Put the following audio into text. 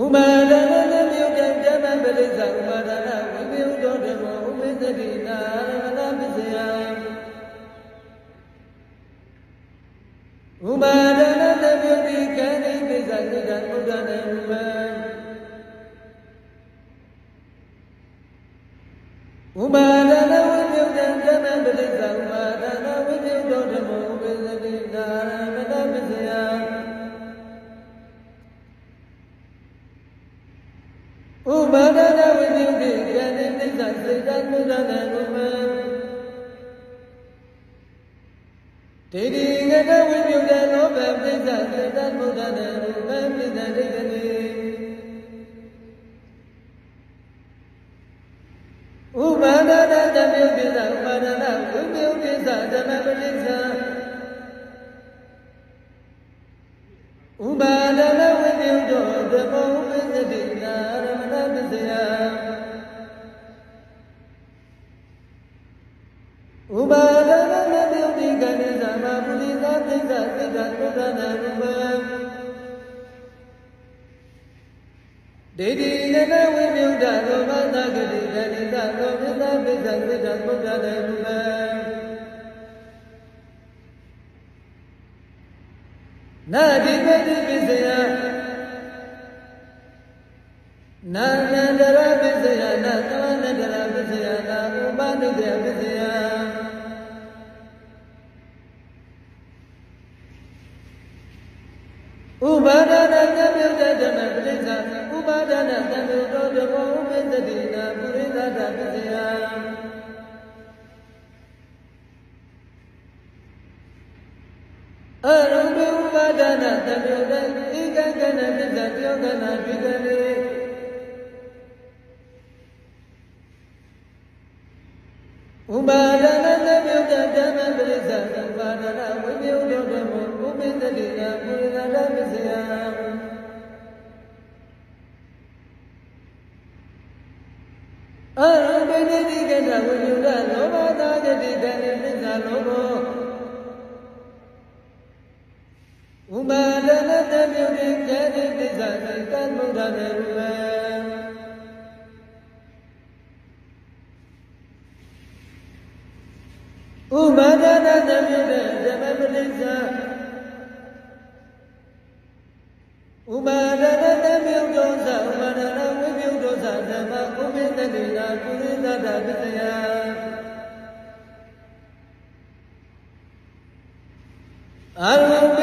ဥမာဒနာနမြုပ်တဲ့ဓမ္မပရိစ္ဆဥမာဒနာဝိပယုတောဓမ္မဥပိသတိနာရမဏပစ္စယဥမာဒနာနမြုပ်ဒီကံဤပစ္စနိဒံဘုဒ္ဓနေဥပံဥမာဒနာဝိပယုတဲ့ဓမ္မပရိစ္ဆဥမာဒနာ Ooh, banana with you, big, and in this I say that to the woman. Taking a girl with you, then of them, this I say that to the woman, is that it a name? Ooh, banana, the milk is a banana, the milk is a banana, the milk is a banana. ဥပါဒနာမမြုတိကနိသမပုရိသပိစ္ဆစိတ္တသုဒ္ဓနာရူပံဒေဒီနနဝိမြုဒလောဘသဂတိကဏိတသောပိစ္ဆပိစ္ဆစိတ္တသုဒ္ဓနာရူပံနာတိပတိပစ္စယနာနန္တရပ ဥပါဒနာသမြုတ္တဓမ္မပရိစ္ဆာဥပါဒနာသမြုတောဓမ္မောဥပိသတိနာပုရိသတပစ္စယအရုပဥပါဒနာသမြုတ္တဧကကနပစ္စယောကနာဒွိကလေဥပါဒနာသမြုတ္တဓမ္မပရိစ္ဆဥပါဒနာဝိမြုတ္တဓမ္မဥပိသတိနာပုရိသတပစ္စ အရံပိနိတိကတဝိမြုတ္တလောဘသာဂတိတဏိပစ္ဆလောဘောဥပါဒနာသမြုတ္တိကတိပစ္ဆသိကံမုဒ္ဒနေရူပံဥပါဒနာသမြုတဲ့ဓမ္မပဋိစ္စ တိနာပုရိသတာပစ္စယအာရဝ